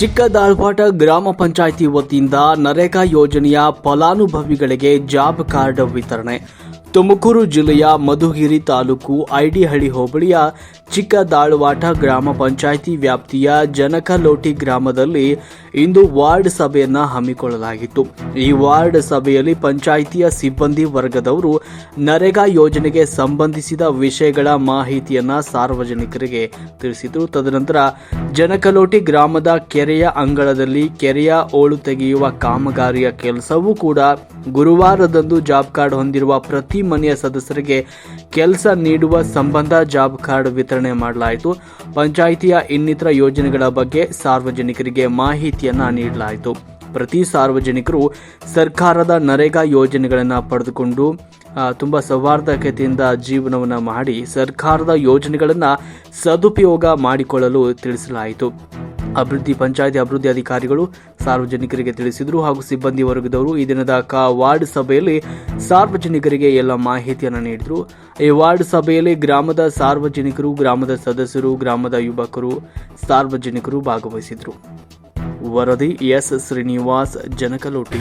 ಚಿಕ್ಕದಾಳ್ವಾಟ ಗ್ರಾಮ ಪಂಚಾಯಿತಿ ವತಿಯಿಂದ ನರೇಗಾ ಯೋಜನೆಯ ಫಲಾನುಭವಿಗಳಿಗೆ ಜಾಬ್ ಕಾರ್ಡ್ ವಿತರಣೆ. ತುಮಕೂರು ಜಿಲ್ಲೆಯ ಮಧುಗಿರಿ ತಾಲೂಕು ಐಡಿಹಳ್ಳಿ ಹೋಬಳಿಯ ಚಿಕ್ಕದಾಳ್ವಾಟ ಗ್ರಾಮ ಪಂಚಾಯಿತಿ ವ್ಯಾಪ್ತಿಯ ಜನಕಲೋಟಿ ಗ್ರಾಮದಲ್ಲಿ ಇಂದು ವಾರ್ಡ್ ಸಭೆಯನ್ನ ಹಮ್ಮಿಕೊಳ್ಳಲಾಗಿತ್ತು. ಈ ವಾರ್ಡ್ ಸಭೆಯಲ್ಲಿ ಪಂಚಾಯಿತಿಯ ಸಿಬ್ಬಂದಿ ವರ್ಗದವರು ನರೇಗಾ ಯೋಜನೆಗೆ ಸಂಬಂಧಿಸಿದ ವಿಷಯಗಳ ಮಾಹಿತಿಯನ್ನ ಸಾರ್ವಜನಿಕರಿಗೆ ತಿಳಿಸಿದರು. ತದನಂತರ ಜನಕಲೋಟಿ ಗ್ರಾಮದ ಕೆರೆಯ ಅಂಗಳದಲ್ಲಿ ಕೆರೆಯ ಓಳು ತೆಗೆಯುವ ಕಾಮಗಾರಿಯ ಕೆಲಸವೂ ಕೂಡ ಗುರುವಾರದಂದು ಜಾಬ್ ಕಾರ್ಡ್ ಹೊಂದಿರುವ ಪ್ರತಿ ಮನೆಯ ಸದಸ್ಯರಿಗೆ ಕೆಲಸ ನೀಡುವ ಸಂಬಂಧ ಜಾಬ್ ಕಾರ್ಡ್ ವಿತರಣೆ ಮಾಡಲಾಯಿತು. ಪಂಚಾಯಿತಿಯ ಇನ್ನಿತರ ಯೋಜನೆಗಳ ಬಗ್ಗೆ ಸಾರ್ವಜನಿಕರಿಗೆ ಮಾಹಿತಿಯನ್ನ ನೀಡಲಾಯಿತು. ಪ್ರತಿ ಸಾರ್ವಜನಿಕರು ಸರ್ಕಾರದ ನರೇಗಾ ಯೋಜನೆಗಳನ್ನು ಪಡೆದುಕೊಂಡು ತುಂಬ ಸೌಹಾರ್ದಕತೆಯಿಂದ ಜೀವನವನ್ನು ಮಾಡಿ ಸರ್ಕಾರದ ಯೋಜನೆಗಳನ್ನು ಸದುಪಯೋಗ ಮಾಡಿಕೊಳ್ಳಲು ತಿಳಿಸಲಾಯಿತು. ಅಭಿವೃದ್ಧಿ ಪಂಚಾಯತಿ ಅಭಿವೃದ್ಧಿ ಅಧಿಕಾರಿಗಳು, ಸಾರ್ವಜನಿಕರಿಗೆ ತಿಳಿಸಿದರು ಹಾಗೂ ಸಿಬ್ಬಂದಿ ವರ್ಗದವರು ಈ ದಿನದ ಕ ವಾರ್ಡ್ ಸಭೆಯಲ್ಲಿ ಸಾರ್ವಜನಿಕರಿಗೆ ಎಲ್ಲ ಮಾಹಿತಿಯನ್ನು ನೀಡಿದರು. ಈ ವಾರ್ಡ್ ಸಭೆಯಲ್ಲಿ ಗ್ರಾಮದ ಸಾರ್ವಜನಿಕರು, ಗ್ರಾಮದ ಸದಸ್ಯರು, ಗ್ರಾಮದ ಯುವಕರು, ಸಾರ್ವಜನಿಕರು ಭಾಗವಹಿಸಿದರು. ವರದಿ ಎಸ್. ಶ್ರೀನಿವಾಸ್, ಜನಕಲೋಟಿ.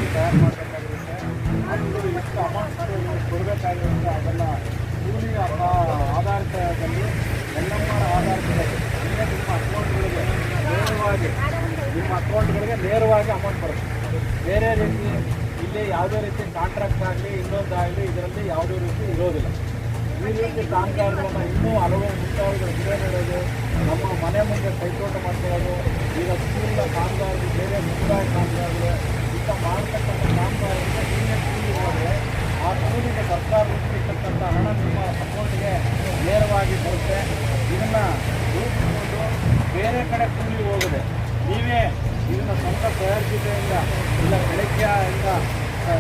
ನಿಮ್ಮ ಅಕೌಂಟ್ಗಳಿಗೆ ನೇರವಾಗಿ ಅಮೌಂಟ್ ಬರುತ್ತೆ ಬೇರೆ ರೀತಿ ಇಲ್ಲಿ ಯಾವುದೇ ರೀತಿ ಕಾಂಟ್ರಾಕ್ಟ್ ಆಗಲಿ ಇನ್ನೊಂದಾಗಲಿ ಇದರಲ್ಲಿ ಯಾವುದೇ ರೀತಿ ಇರೋದಿಲ್ಲ ಈ ರೀತಿ ಕಾಮಗಾರಿಗಳನ್ನ ಇನ್ನೂ ಹಲವು ಮುಂತಾದ ನೆಡೋದು ನಮ್ಮ ಮನೆ ಮುಂದೆ ಕೈತೋಟ ಮಾಡ್ಕೊಳ್ಳೋದು ಈಗ ಸ್ಕೂಲ್ನ ಕಾಮಗಾರಿ ಬೇರೆ ಮುಂದಾಯ ಕಾಮಗಾರಿಗಳು ಇಂಥ ಮಾಡ್ತಕ್ಕಂಥ ಕಾಮಗಾರಿಯಿಂದ ನೀವೇ ಕೂಲಿ ಹೋದರೆ ಆ ಕೂಲಿಗೆ ಸರ್ಕಾರ ರೂಪಿಸಿರ್ತಕ್ಕಂಥ ಹಣ ನಿಮ್ಮ ಅಕೌಂಟ್ಗೆ ನೇರವಾಗಿ ಬರುತ್ತೆ ಇದನ್ನು ಬೇರೆ ಕಡೆ ಕೂಲಿ ಹೋಗದೆ. ನೀವೇ ಇದನ್ನು ಸ್ವಂತ ತಯಾರಿಸಿದೆಯಿಂದ ಇಲ್ಲ ಬೆಳಗ್ಗೆಯಿಂದ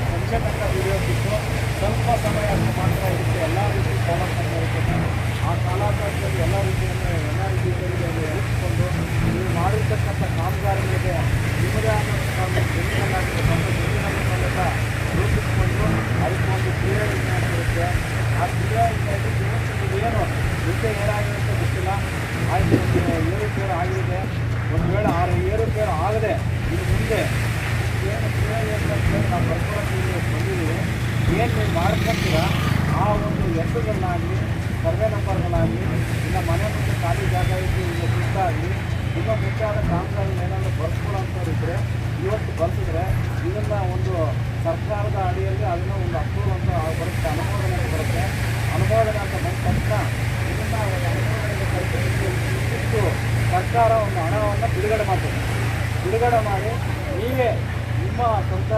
ಸಂಜೆ ತನಕ ದುಡಿಯೋದಿತ್ತು ಸ್ವಲ್ಪ ಸಮಯ ಮಾತ್ರ ಇದಕ್ಕೆ ಎಲ್ಲ ರೀತಿ ಸೌಲಭ್ಯ ಇರುತ್ತೆ. ಆ ಕಾಲಾವಕಾಶದಲ್ಲಿ ಎಲ್ಲ ರೀತಿಯನ್ನು ಎಲ್ಲ ರೀತಿಯಲ್ಲಿ ರೂಪಿಸಿಕೊಂಡು ನೀವು ಮಾಡಿರ್ತಕ್ಕಂಥ ಕಾಮಗಾರಿಗಳಿಗೆ ನಿಮ್ಮದೇ ಆದಂಥ ಒಂದು ಜಮೀನಲ್ಲಾಗಲಿ ಸ್ವಂತ ಜಮೀನನ್ನು ಸಮೇತ ರೂಪಿಸಿಕೊಂಡು ಅದಕ್ಕೆ ಒಂದು ಕ್ರಿಯೆ ವಿಜ್ಞಾನ ಇರುತ್ತೆ ಆ ಕ್ರಿಯಾ ವಿಜ್ಞಾನಕ್ಕೆ ಇವತ್ತು ಏನು ಮುಂದೆ ಏನಾಗಿರುತ್ತೆ ಗೊತ್ತಿಲ್ಲ ಆಯ್ತು ಒಂದು ಏರುಪೇರು ಆಗಿದೆ ಒಂದು ವೇಳೆ ಆರು ಏರುಪೇರು ಆಗದೆ ಇನ್ನು ಮುಂದೆ ಏನು ನಾವು ಇಲ್ಲಿ ಬಂದಿದ್ದೀವಿ. ಏನು ನೀವು ಮಾಡ್ಕೊತೀರಾ? ಆ ಒಂದು ಹೆಸರುಗಳನ್ನಾಗಲಿ ಸರ್ವೆ ನಂಬರ್ಗಳಾಗಲಿ ಇಲ್ಲ ಮನೆ ಮುಂದೆ ಖಾಲಿ ಜಾಗ ಇದ್ದು ಇಲ್ಲ ಸುತ್ತಾಗಲಿ ತುಂಬ ಮುಖ್ಯವಾದ ಕಾಮಗಾರಿ ಏನಾದರೂ ಬರ್ಸ್ಕೊಳ್ಳೋಂಥವ್ರು ಇದ್ದರೆ ಇವತ್ತು ಬರ್ಸಿದ್ರೆ ಇದನ್ನು ಒಂದು ಸರ್ಕಾರದ ಅಡಿಯಲ್ಲಿ ಅದನ್ನು ಒಂದು ಅಪ್ರೂವ್ ಅಂತ ಬರುತ್ತೆ ಅನುಮೋದನೆ ಅಂತ ಬರುತ್ತೆ ಅನುಮೋದನೆ ಅಂತ ಬಂದ ತಕ್ಷಣ ಇದನ್ನು ಒಂದು ಅನುಮೋದನೆಗೆ ಕರೆದು ಇಷ್ಟು ಸರ್ಕಾರ ಒಂದು ಹಣವನ್ನು ಬಿಡುಗಡೆ ಮಾಡ್ತದೆ ಬಿಡುಗಡೆ ಮಾಡಿ ನೀವೇ ನಿಮ್ಮ ಸ್ವಂತ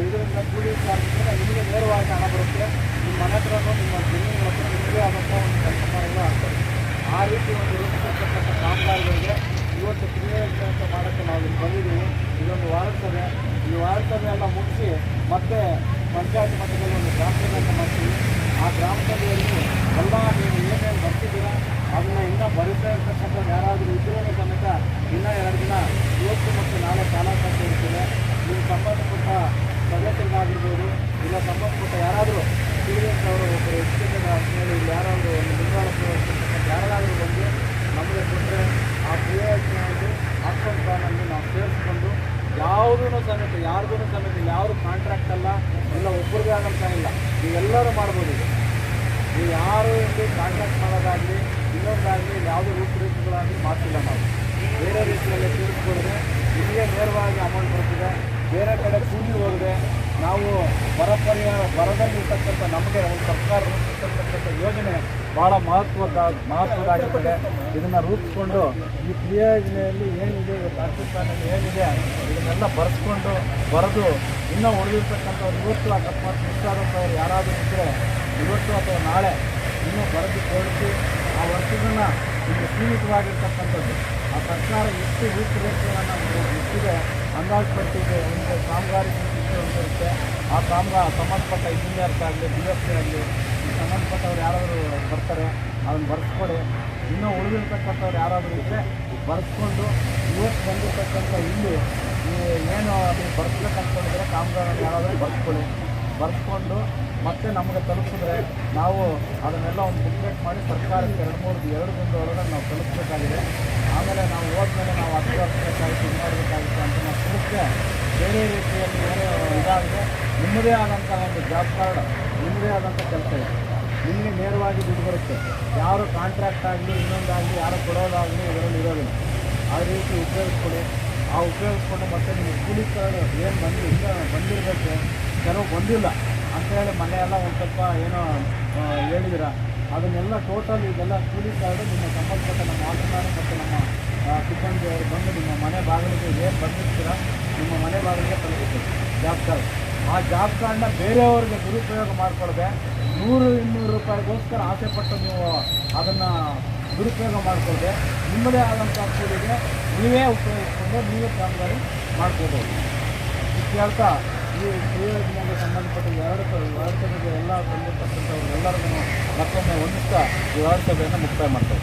ಇದರಿಂದ ಕೂಡಿ ಕಾರ್ಮಿಕರಿಂದ ನಿಮಗೆ ನೇರವಾಗಿ ಹಣ ಬರುತ್ತೆ. ನಿಮ್ಮ ಮನೆ ಹತ್ರನೂ ನಿಮ್ಮ ಜಮೀನು ಹತ್ರ ನಿಮಗೆ ಆದಂಥ ಒಂದು ಕೆಲಸ ಮಾಡಲು ಆಗ್ತದೆ. ಆ ರೀತಿ ಒಂದು ರೂಪಿಸಿರ್ತಕ್ಕಂಥ ಕಾಮಗಾರಿಗಳಿಗೆ ಇವತ್ತು ಕ್ರಿಯೆ ಅಂತ ಮಾಡೋಕ್ಕೆ ನಾವು ಇಲ್ಲಿ ಬಂದಿದ್ದೀವಿ. ಇದೊಂದು ವಾರಸಭೆ. ಈ ವಾರಸಭೆ ಎಲ್ಲ ಮುಗಿಸಿ ಮತ್ತೆ ಪಂಚಾಯತ್ ಮಟ್ಟದಲ್ಲಿ ಒಂದು ಗ್ರಾಮ ಮಾಡ್ತೀವಿ. ಆ ಗ್ರಾಮ ಸಭೆಯಲ್ಲಿ ಎಲ್ಲ ನೀವು ಏನೇನು ಬರ್ತಿದ್ದೀರಾ ಅದನ್ನು ಇನ್ನೂ ಬರಿತಾ ಇರ್ತಕ್ಕಂಥದ್ದು ಯಾರಾದರೂ ಇದ್ರೂ ಸಮೇತ ಇನ್ನೂ ಎರಡು ದಿನ ಇವತ್ತು ಮತ್ತು ನಾಳೆ ಕಾಲಾವಕಾಶ ಇರ್ತದೆ ನೀವು ಸಂಬಂಧಪಟ್ಟ ಸದಸ್ಯರಿಗಾಗಿರ್ಬೋದು ಇಲ್ಲ ಸಂಬಂಧಪಟ್ಟ ಯಾರಾದರೂ ತಿಳಿದಂಥವರು ಒಬ್ಬರು ಎಜುಕೇಟೆಡ್ ಅಂತ ಹೇಳಿ ಇಲ್ಲಿ ಯಾರಾದರೂ ಒಂದು ಮುಂದಾಳತ್ವ ಯಾರಾದರೂ ಬಂದು ನಮಗೆ ಕೊಟ್ಟರೆ ಆ ಕ್ರಿಯಾಜ್ಞೆಯಲ್ಲಿ ಅಕೌಂಟ್ ಪ್ಲಾನಲ್ಲಿ ನಾವು ಸೇರಿಸ್ಕೊಂಡು ಯಾವುದೂ ಸಮೇತ ಯಾರ್ದೂ ಸಮೇತ ಯಾರು ಕಾಂಟ್ರಾಕ್ಟ್ ಅಲ್ಲ ಇಲ್ಲ ಒಬ್ಬರಿಗೆ ಆಗಂತ ಇಲ್ಲ. ನೀವೆಲ್ಲರೂ ಮಾಡ್ಬೋದು ಇದು. ನೀವು ಯಾರು ಕಾಂಟ್ಯಾಕ್ಟ್ ಮಾಡೋದಾಗಲಿ, ಇನ್ನೊಂದಾಗಲಿ ಯಾವುದೇ ರೂಪುರೇಷೆಗಳಾಗಲಿ ಮಾಡ್ತಿಲ್ಲ ನಾವು. ಬೇರೆ ರೀತಿಯಲ್ಲಿ ತಿಳಿಸ್ಕೊಡಿದ್ರೆ ನಿಮಗೆ ನೇರವಾಗಿ ಅಮೌಂಟ್ ಬರ್ತಿದೆ, ಬೇರೆ ಕಡೆ ಕೂಲಿ ಹೋಗದೆ ನಾವು ಬರ ಪರಿಹಾರ ಬರದಲ್ಲಿರ್ತಕ್ಕಂಥ ನಮಗೆ ಒಂದು ಸರ್ಕಾರ ರೂಪಿಸಿರ್ತಕ್ಕಂಥ ಯೋಜನೆ ಭಾಳ ಮಹತ್ವದ ಮಹತ್ವದಾಗಿರ್ತದೆ. ಇದನ್ನು ರೂಪಿಸ್ಕೊಂಡು ಈ ಕ್ರಿಯೋಜನೆಯಲ್ಲಿ ಏನಿದೆ ಪಾಕಿಸ್ತಾನದಲ್ಲಿ ಏನಿದೆ, ಇದನ್ನೆಲ್ಲ ಬರೆಸ್ಕೊಂಡು ಬರೆದು ಇನ್ನೂ ಉಳಿದಿರ್ತಕ್ಕಂಥ ಇವತ್ತು ಅಕಸ್ಮಾತ್ ಮಿಸ್ ಆದಂಥವ್ರು ಯಾರಾದರೂ ಇದ್ದರೆ ಇವತ್ತು ಅಥವಾ ನಾಳೆ ಇನ್ನೂ ಬರೆದು ತೋರಿಸಿ ಆ ವರ್ಷದನ್ನು ಇಲ್ಲಿ ಸೀಮಿತವಾಗಿರ್ತಕ್ಕಂಥದ್ದು. ಆ ಸರ್ಕಾರ ಎಷ್ಟು ರೂಪುರೇಷೆಗಳನ್ನು ಇಟ್ಟಿದೆ ಅಂದಾಜು ಪಟ್ಟಿದೆ ಒಂದು ಕಾಮಗಾರಿ ಇರುತ್ತೆ ಆ ಕಾಮಗಾರ ಸಂಬಂಧಪಟ್ಟ ಇಂಜಿನಿಯರ್ಸ್ ಆಗಲಿ ಬಿ ಎಸ್ ಸಿ ಆಗಲಿ ಸಂಬಂಧಪಟ್ಟವ್ರು ಯಾರಾದರೂ ಬರ್ತಾರೆ ಅದನ್ನು ಬರೆಸ್ಕೊಡಿ. ಇನ್ನೂ ಉಳಿದಿರ್ತಕ್ಕಂಥವ್ರು ಯಾರಾದರೂ ಇದ್ದರೆ ಬರೆಸ್ಕೊಂಡು ಇವತ್ತು ಬಂದಿರತಕ್ಕಂಥ ಇಲ್ಲಿ ಏನು ಅದನ್ನು ಬರ್ಸ್ಬೇಕಂತಂದರೆ ಅಂದ್ಕೊಂಡಿದ್ರೆ ಕಾಮಗಾರ ಯಾರಾದರೂ ಬರ್ಸ್ಕೊಳ್ಳಿ ಬರ್ಸ್ಕೊಂಡು ಮತ್ತೆ ನಮಗೆ ತಲುಪಿದ್ರೆ ನಾವು ಅದನ್ನೆಲ್ಲ ಒಂದು ಬುಕ್ಲೆಟ್ ಮಾಡಿ ಸರ್ಕಾರಕ್ಕೆ ಎರಡು ಮೂರು, ಎರಡು ದಿನದ ಒಳಗೆ ನಾವು ತಲುಪಬೇಕಾಗಿದೆ. ಆಮೇಲೆ ನಾವು ಹೋದ್ಮೇಲೆ ನಾವು ಅರ್ಥ ವರ್ಷಕ್ಕಾಗಿತ್ತು ಮಾಡಬೇಕಾಗಿತ್ತು ಅಂತ ನಾವು ಕುಡಿದ್ರೆ ಬೇರೆ ರೀತಿಯಲ್ಲಿ ಇದಾಗಿದೆ ನಿಮ್ಮದೇ ಆದಂಥ ಒಂದು ಜಾಬ್ ಕಾರ್ಡ್ ನಿಮ್ಮದೇ ಆದಂಥ ಕೆಲಸ ಇದೆ. ನಿಮಗೆ ನೇರವಾಗಿ ದುಡ್ಡು ಬರುತ್ತೆ. ಯಾರು ಕಾಂಟ್ರಾಕ್ಟ್ ಆಗಲಿ, ಇನ್ನೊಂದಾಗಲಿ, ಯಾರು ಕೊಡೋದಾಗಲಿ ಇದರಲ್ಲಿ ಇರೋದಿಲ್ಲ. ಆ ರೀತಿ ಉಪಯೋಗಿಸ್ಕೊಡಿ ಆ ಉಪಯೋಗಿಸ್ಕೊಂಡು ಮತ್ತೆ ನಿಮಗೆ ಕೂಲಿ ಕಾರ್ಡ್ ಏನು ಬಂದು, ಇಲ್ಲ, ಬಂದಿರಬೇಕು, ಕೆಲವು ಬಂದಿಲ್ಲ ಅಂತೇಳಿ ಮನೆ ಎಲ್ಲ ಒಂದು ಸ್ವಲ್ಪ ಏನೋ ಹೇಳಿದಿರ. ಅದನ್ನೆಲ್ಲ ಟೋಟಲ್ ಇದೆಲ್ಲ ಕೂಲಿ ಕಾರ್ಡು ನಿಮ್ಮ ಸಂಬಂಧಪಟ್ಟ ನಮ್ಮ ಆಟಗಾರ ಮತ್ತು ನಮ್ಮ ಸಿಬ್ಬಂದಿಯವರು ಬಂದು ನಿಮ್ಮ ಮನೆ ಬಾಗಿಲಿಗೆ ಏನು ಬಂದಿರ್ತೀರ, ನಿಮ್ಮ ಮನೆ ಬಾಗಿಲಿಗೆ ತಲುಪುತ್ತೆ ಜಾಬ್ ಕಾರ್ಡ್. ಆ ಜಾಬ್ ಕಾರ್ಡ್ನ ಬೇರೆಯವ್ರಿಗೆ ದುರುಪಯೋಗ ಮಾಡಿಕೊಡದೆ ನೂರು ಇನ್ನೂರು ರೂಪಾಯಿಗೋಸ್ಕರ ಆಸೆ ಪಟ್ಟು ನೀವು ಅದನ್ನು ದುರುಪಯೋಗ ಮಾಡಿಕೊಡದೆ ನಿಮ್ಮದೇ ಆದಂಥ ಕೂಲಿಗೆ ನೀವೇ ಉಪಯೋಗಿಸ್ಕೊಂಡು ನೀವೇ ಕಾಮಗಾರಿ ಮಾಡ್ಕೋಬೋದು ಹೇಳ್ತಾ ಈ ಸಂಬಂಧಪಟ್ಟ ಎರಡು ಎರಡು ಎಲ್ಲ ಎಲ್ಲರನ್ನು ಮತ್ತೊಮ್ಮೆ ಹೊಂದಿಸ್ತಾ ಈ ಸಭೆಯನ್ನು ಮುಕ್ತಾಯ ಮಾಡ್ತಾರೆ.